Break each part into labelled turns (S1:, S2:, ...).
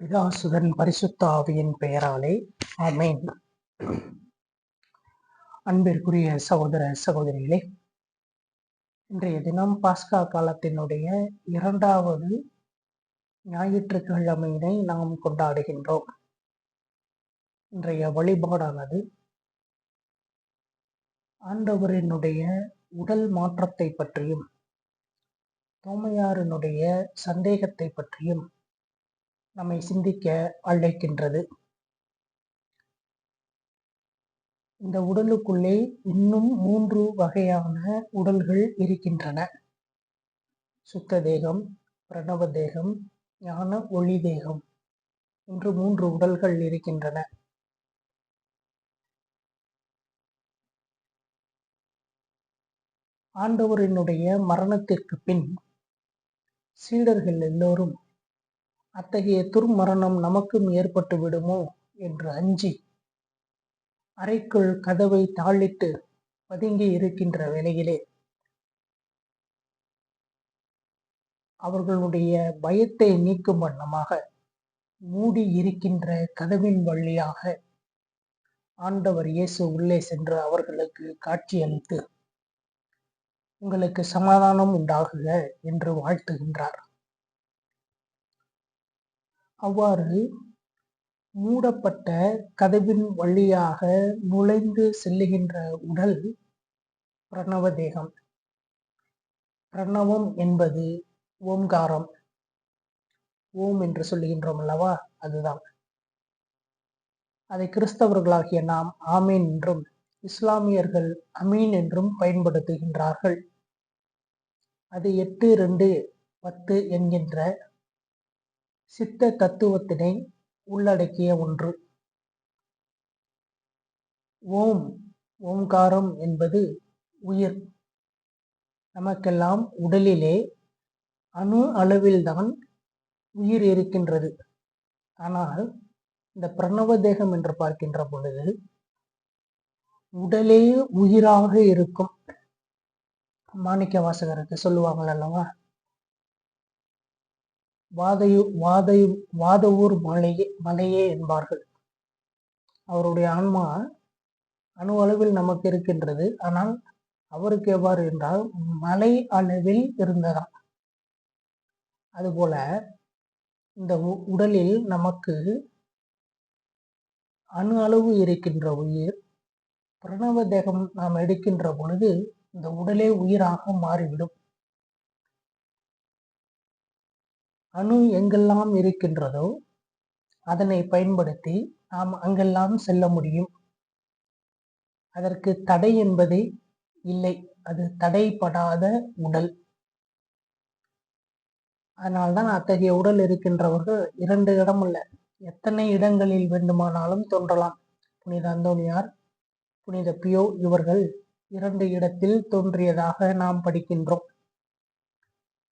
S1: பிதாசுதன் பரிசுத்தாவியின் பெயராலே ஆமேன். அன்பிற்குரிய சகோதர சகோதரிகளே இன்றைய தினம் பாஸ்கா காலத்தினுடைய இரண்டாவது ஞாயிற்றுக்கிழமையினை நாம் கொண்டாடுகின்றோம். இன்றைய வழிபாடானது ஆண்டவரினுடைய உடல் மாற்றத்தை பற்றியும் தோமையாரினுடைய சந்தேகத்தை பற்றியும் நம்மை சிந்திக்க அழைக்கின்றது. இந்த உடலுக்குள்ளே இன்னும் மூன்று வகையான உடல்கள் இருக்கின்றன. சுத்த தேகம் பிரணவ தேகம் ஞான ஒளி தேகம் என்று மூன்று உடல்கள் இருக்கின்றன. ஆண்டவரினுடைய மரணத்திற்கு பின் சீடர்கள் எல்லோரும் அத்தகைய துர்மரணம் நமக்கும் ஏற்பட்டு விடுமோ? என்று அஞ்சி அறைக்குள் கதவை தாளிட்டு பதுங்கி இருக்கின்ற வேளையிலே அவர்களுடைய பயத்தை நீக்கும் வண்ணமாக மூடி இருக்கின்ற கதவின் வழியாக ஆண்டவர் இயேசு உள்ளே சென்று அவர்களுக்கு காட்சியளித்து உங்களுக்கு சமாதானம் உண்டாகுக என்று வாழ்த்துகின்றார். அவ்வாறு மூடப்பட்ட கதவின் வழியாக நுழைந்து செல்லுகின்ற உடல் பிரணவ தேகம். பிரணவம் என்பது ஓம்காரம். ஓம் என்று சொல்லுகின்றோம் அல்லவா? அதுதான். அதை கிறிஸ்தவர்களாகிய நாம் ஆமீன் என்றும் இஸ்லாமியர்கள் அமீன் என்றும் பயன்படுத்துகின்றார்கள். அது எட்டு ரெண்டு பத்து என்கின்ற சித்த தத்துவத்தினை உள்ளடக்கிய ஒன்று. ஓம் ஓம்காரம் என்பது உயிர். நமக்கெல்லாம் உடலிலே அணு அளவில்தான் உயிர் இருக்கின்றது. ஆனால் இந்த பிரணவ தேகம் என்று பார்க்கின்ற பொழுது உடலே உயிராக இருக்கும். மாணிக்க வாசகருக்கு சொல்லுவாங்கள் அல்லவா வாதையு வாதையு வாதவூர் மலையே மலையே என்பார்கள். அவருடைய ஆன்மா அணு அளவில் நமக்கு இருக்கின்றது. ஆனால் அவருக்கு எவ்வாறு என்றால் மலை அளவில் இருந்ததாம். அதுபோல இந்த உடலில் நமக்கு அணு அளவு இருக்கின்ற உயிர் பிரணவ தேகம் நாம் எடுக்கின்ற பொழுது இந்த உடலே உயிராக மாறிவிடும். அணு எங்கெல்லாம் இருக்கின்றதோ அதனை பயன்படுத்தி நாம் அங்கெல்லாம் செல்ல முடியும். அதற்கு தடை என்பதே இல்லை. அது தடைப்படாத உடல். அதனால்தான் அத்தகைய உடல் இருக்கின்றவர்கள் இரண்டு இடம் அல்ல எத்தனை இடங்களில் வேண்டுமானாலும் தோன்றலாம். புனித அந்தோனியார் புனித பியோ இவர்கள் இரண்டு இடத்தில் தோன்றியதாக நாம் படிக்கின்றோம்.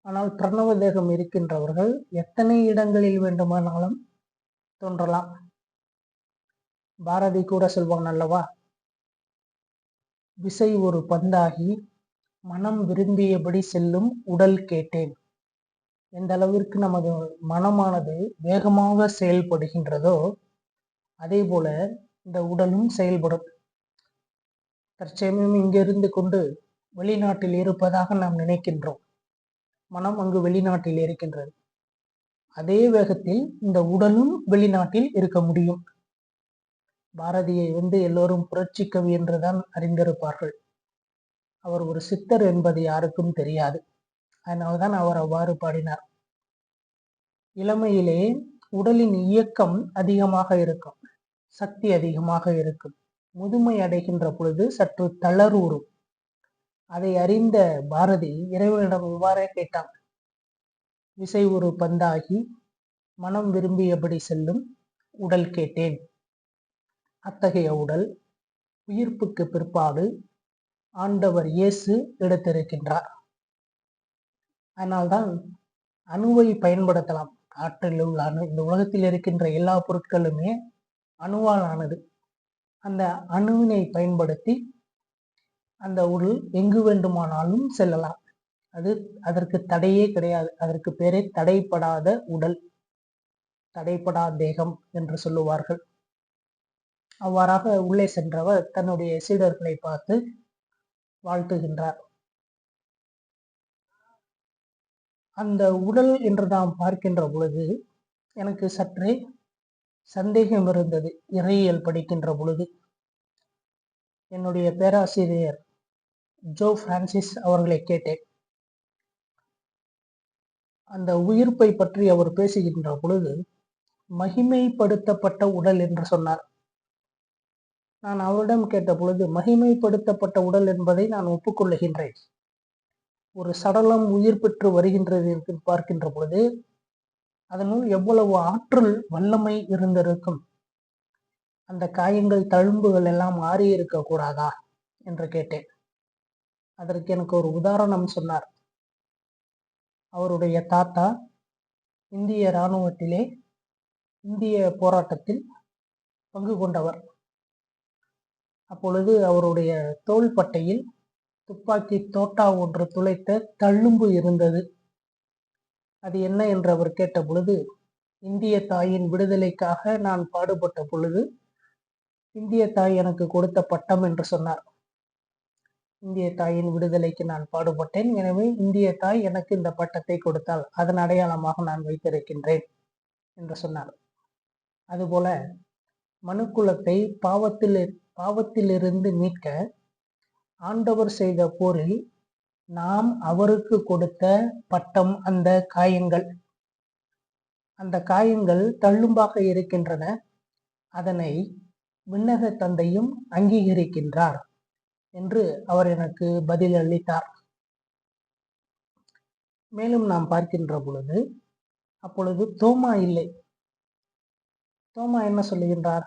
S1: ஆனால் பிரணவ தேகம் இருக்கின்றவர்கள் எத்தனை இடங்களில் வேண்டுமானாலும் தோன்றலாம். பாரதி கூட சொல்வான் அல்லவா? விசை ஒரு பந்தாகி மனம் விரும்பியபடி செல்லும் உடல் கேட்டேன். எந்த அளவிற்கு நமது மனமானது வேகமாக செயல்படுகின்றதோ அதே போல இந்த உடலும் செயல்படும். தற்சமயம் இங்கிருந்து கொண்டு வெளிநாட்டில் இருப்பதாக நாம் நினைக்கின்றோம். மனம் அங்கு வெளிநாட்டில் இருக்கின்றது. அதே வேகத்தில் இந்த உடலும் வெளிநாட்டில் இருக்க முடியும். பாரதியை வந்து எல்லோரும் புரட்சி கவி என்றுதான் அறிந்திருப்பார்கள். அவர் ஒரு சித்தர் என்பது யாருக்கும் தெரியாது. அதனால்தான் அவர் அவ்வாறு பாடினார். இளமையிலே உடலின் இயக்கம் அதிகமாக இருக்கும். சக்தி அதிகமாக இருக்கும். முதுமை அடைகின்ற பொழுது சற்று தளர்வுறும் அதை அறிந்த பாரதி இறைவனிடம் இவ்வாறே கேட்டான். விசை ஒரு பந்தாகி மனம் விரும்பியபடி செல்லும் உடல் கேட்டேன். அத்தகைய உடல் உயிர்ப்புக்கு பிற்பாடு ஆண்டவர் இயேசு எடுத்திருக்கின்றார். அதனால்தான் அணுவை பயன்படுத்தலாம். காற்றில் உள்ள அணு இந்த உலகத்தில் இருக்கின்ற எல்லா பொருட்களுமே அணுவால் ஆனது அந்த அணுவினை பயன்படுத்தி அந்த உடல் எங்கு வேண்டுமானாலும் செல்லலாம். அது அதற்கு தடையே கிடையாது. அதற்கு பேரே தடைப்படாத உடல் தடைப்படா தேகம் என்று சொல்லுவார்கள். அவ்வாறாக உள்ளே சென்றவர் தன்னுடைய சீடர்களை பார்த்து வாழ்த்துகின்றார். அந்த உடல் என்று நாம் பார்க்கின்ற பொழுது எனக்கு சற்றே சந்தேகம் இருந்தது. இறையியல் படிக்கின்ற பொழுது. என்னுடைய பேராசிரியர் ஜோ பிரான்சிஸ் அவர்களை கேட்டேன். அந்த உயிர்ப்பை பற்றி அவர் பேசுகின்ற பொழுது மகிமைப்படுத்தப்பட்ட உடல் என்று சொன்னார். நான் அவரிடம் கேட்ட பொழுது மகிமைப்படுத்தப்பட்ட உடல் என்பதை நான் ஒப்புக்கொள்ளுகின்றேன். ஒரு சடலம் உயிர் பெற்று வருகின்றது என்று பார்க்கின்ற பொழுது அதனுள் எவ்வளவு ஆற்றல் வல்லமை இருந்திருக்கும்? அந்த காயங்கள் தழும்புகள் எல்லாம் மாறி கூடாதா என்று கேட்டேன். அதற்கு எனக்கு ஒரு உதாரணம் சொன்னார். அவருடைய தாத்தா இந்திய இராணுவத்திலே இந்திய போராட்டத்தில் பங்கு கொண்டவர். அப்பொழுது அவருடைய தோள்பட்டையில் துப்பாக்கி தோட்டா ஒன்று துளைத்த தள்ளும்பு இருந்தது. அது என்ன என்று அவர் கேட்ட பொழுது இந்திய தாயின் விடுதலைக்காக நான் பாடுபட்ட பொழுது இந்திய தாய் எனக்கு கொடுத்த பட்டம் என்று சொன்னார். இந்திய தாயின் விடுதலைக்கு நான் பாடுபட்டேன். எனவே இந்திய தாய் எனக்கு இந்த பட்டத்தை கொடுத்தால் அதன் அடையாளமாக நான் வைத்திருக்கின்றேன் என்று சொன்னார். அதுபோல மனுக்குலத்தை பாவத்தில் பாவத்திலிருந்து மீட்க ஆண்டவர் செய்த போரில் நாம் அவருக்கு கொடுத்த பட்டம் அந்த காயங்கள். அந்த காயங்கள் தள்ளும்பாக இருக்கின்றன. அதனை விண்ணக தந்தையும் அங்கீகரிக்கின்றார். என்று அவர் எனக்கு பதில் அளித்தார். மேலும் நாம் பார்க்கின்ற பொழுது அப்பொழுது தோமா இல்லை. தோமா என்ன சொல்லுகின்றார்?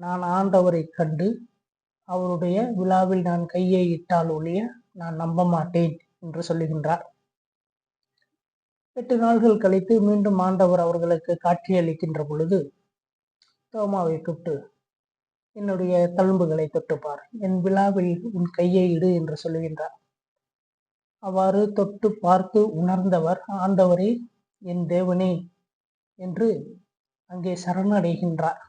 S1: நான் ஆண்டவரை கண்டு அவருடைய விழாவில் நான் கையை இட்டால் ஒழிய நான் நம்ப மாட்டேன் என்று சொல்லுகின்றார். எட்டு நாள்கள் கழித்து மீண்டும் ஆண்டவர் அவர்களுக்கு காட்சியளிக்கின்ற பொழுது தோமாவை கூப்பிட்டு என்னுடைய தழும்புகளை தொட்டுப்பார். என் விழாவில் உன் கையை இடு என்று சொல்லுகின்றார். அவ்வாறு தொட்டு பார்த்து உணர்ந்தவர் ஆண்டவரே என் தேவனே என்று அங்கே சரணடைகின்றார்.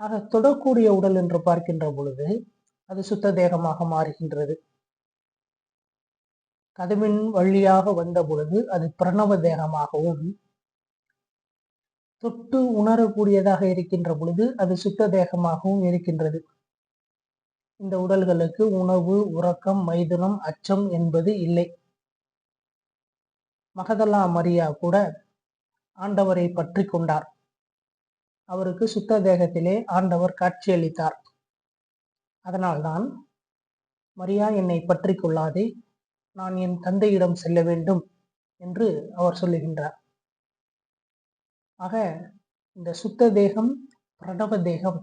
S1: ஆக தொடக்கூடிய உடல் என்று பார்க்கின்ற பொழுது அது சுத்த தேகமாக மாறுகின்றது. கதவின் வழியாக வந்த பொழுது அது பிரணவ தேகமாகவும் தொட்டு உணரக்கூடியதாக இருக்கின்ற பொழுது அது சுத்த தேகமாகவும் இருக்கின்றது. இந்த உடல்களுக்கு உணவு உறக்கம் மைதுனம் அச்சம் என்பது இல்லை. மகதல்லா மரியா கூட ஆண்டவரை பற்றி கொண்டார். அவருக்கு சுத்த தேகத்திலே ஆண்டவர் காட்சியளித்தார். அதனால்தான் மரியா என்னை பற்றி கொள்ளாதே நான் என் தந்தையிடம் செல்ல வேண்டும் என்று அவர் சொல்லுகின்றார். ஆக இந்த சுத்த தேகம் பிரணவ தேகம்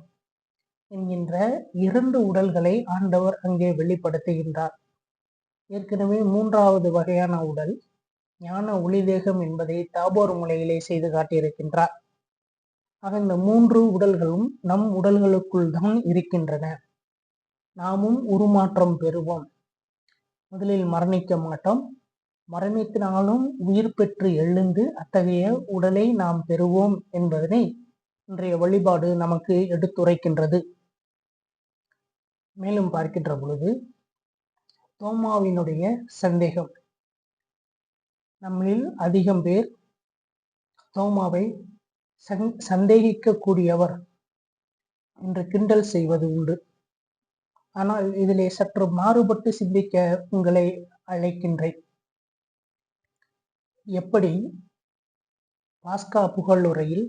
S1: என்கின்ற இரண்டு உடல்களை ஆண்டவர் அங்கே வெளிப்படுத்துகின்றார். ஏற்கனவே மூன்றாவது வகையான உடல் ஞான ஒளி தேகம் என்பதை தாபோர் முலையிலே செய்து காட்டியிருக்கின்றார். ஆக இந்த மூன்று உடல்களும் நம் உடல்களுக்குள் தான் இருக்கின்றன. நாமும் உருமாற்றம் பெறுவோம். முதலில் மரணிக்க மாட்டோம். மரணித்தினாலும் உயிர் பெற்று எழுந்து அத்தகைய உடலை நாம் பெறுவோம் என்பதனை இன்றைய வழிபாடு நமக்கு எடுத்துரைக்கின்றது. மேலும் பார்க்கின்ற பொழுது தோமாவினுடைய சந்தேகம். நம்மில் அதிகம் பேர் தோமாவை சந் சந்தேகிக்கக்கூடியவர் என்று கிண்டல் செய்வது உண்டு. ஆனால் இதிலே சற்று மாறுபட்டு சிந்திக்க உங்களை அழைக்கின்றேன். எப்படி பாஸ்கா புகழுரையில்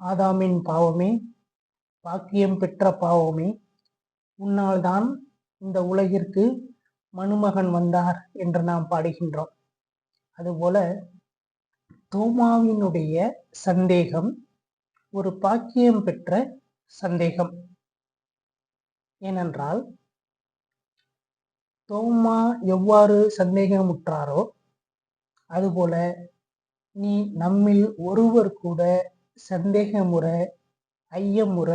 S1: ஆதாமின் பாவமே பாக்கியம் பெற்ற பாவமே உன்னால்தான் இந்த உலகிற்கு மனுமகன் வந்தார் என்று நாம் பாடுகின்றோம். அதுபோல தோமாவினுடைய சந்தேகம் ஒரு பாக்கியம் பெற்ற சந்தேகம். ஏனென்றால் தோமா எவ்வாறு சந்தேகமுற்றாரோ அதுபோல நீ நம்மில் ஒருவர் கூட சந்தேகமுற ஐயமுற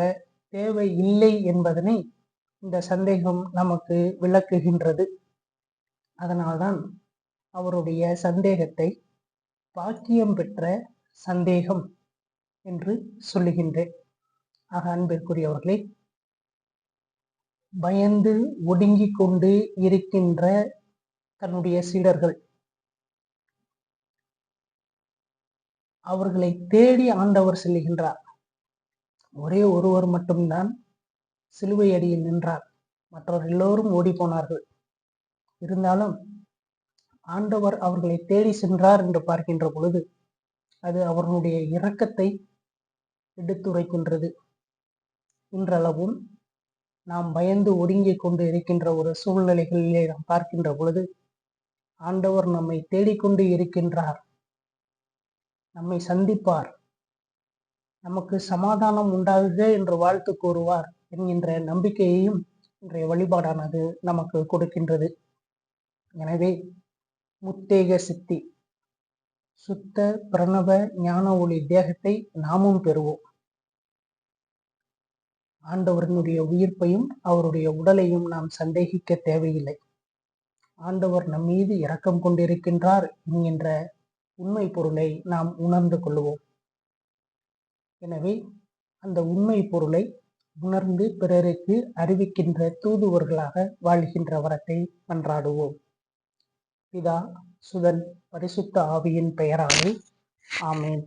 S1: தேவை இல்லை என்பதனை இந்த சந்தேகம் நமக்கு விளக்குகின்றது. அதனால்தான் அவருடைய சந்தேகத்தை பாக்கியம் பெற்ற சந்தேகம் என்று சொல்லுகின்றேன். ஆக அன்பிற்குரியவர்களே பயந்து ஒடுங்கிக் கொண்டு இருக்கின்ற தன்னுடைய சீடர்கள். அவர்களை தேடி ஆண்டவர் செல்லுகின்றார். ஒரே ஒருவர் மட்டும்தான் சிலுவை அடியில் நின்றார். மற்றவர் எல்லோரும் ஓடி போனார்கள் இருந்தாலும் ஆண்டவர் அவர்களை தேடி சென்றார் என்று பார்க்கின்ற பொழுது அது அவர்களுடைய இரக்கத்தை எடுத்துரைக்கின்றது. இன்றளவும் நாம் பயந்து ஒடுங்கிக் கொண்டு இருக்கின்ற ஒரு சூழ்நிலைகளிலே நாம் பார்க்கின்ற பொழுது ஆண்டவர் நம்மை தேடிக்கொண்டு இருக்கின்றார். நம்மை சந்திப்பார். நமக்கு சமாதானம் உண்டாகுக என்று வாழ்த்து கூறுவார் என்கின்ற நம்பிக்கையையும் இன்றைய வழிபாடானது நமக்கு கொடுக்கின்றது. எனவே முத்தேக சித்தி சுத்த பிரணவ ஞான ஒளி தேகத்தை நாமும் பெறுவோம். ஆண்டவரினுடைய உயிர்ப்பையும் அவருடைய உடலையும் நாம் சந்தேகிக்க தேவையில்லை. ஆண்டவர் நம் மீது இரக்கம் கொண்டிருக்கின்றார் என்கின்ற உண்மை பொருளை நாம் உணர்ந்து கொள்வோம் எனவே அந்த உண்மை பொருளை உணர்ந்து பிறருக்கு அறிவிக்கின்ற தூதுவர்களாக வாழ்கின்ற வரத்தை மன்றாடுவோம். பிதா சுதன் பரிசுத்த ஆவியின் பெயராலே. ஆமேன்.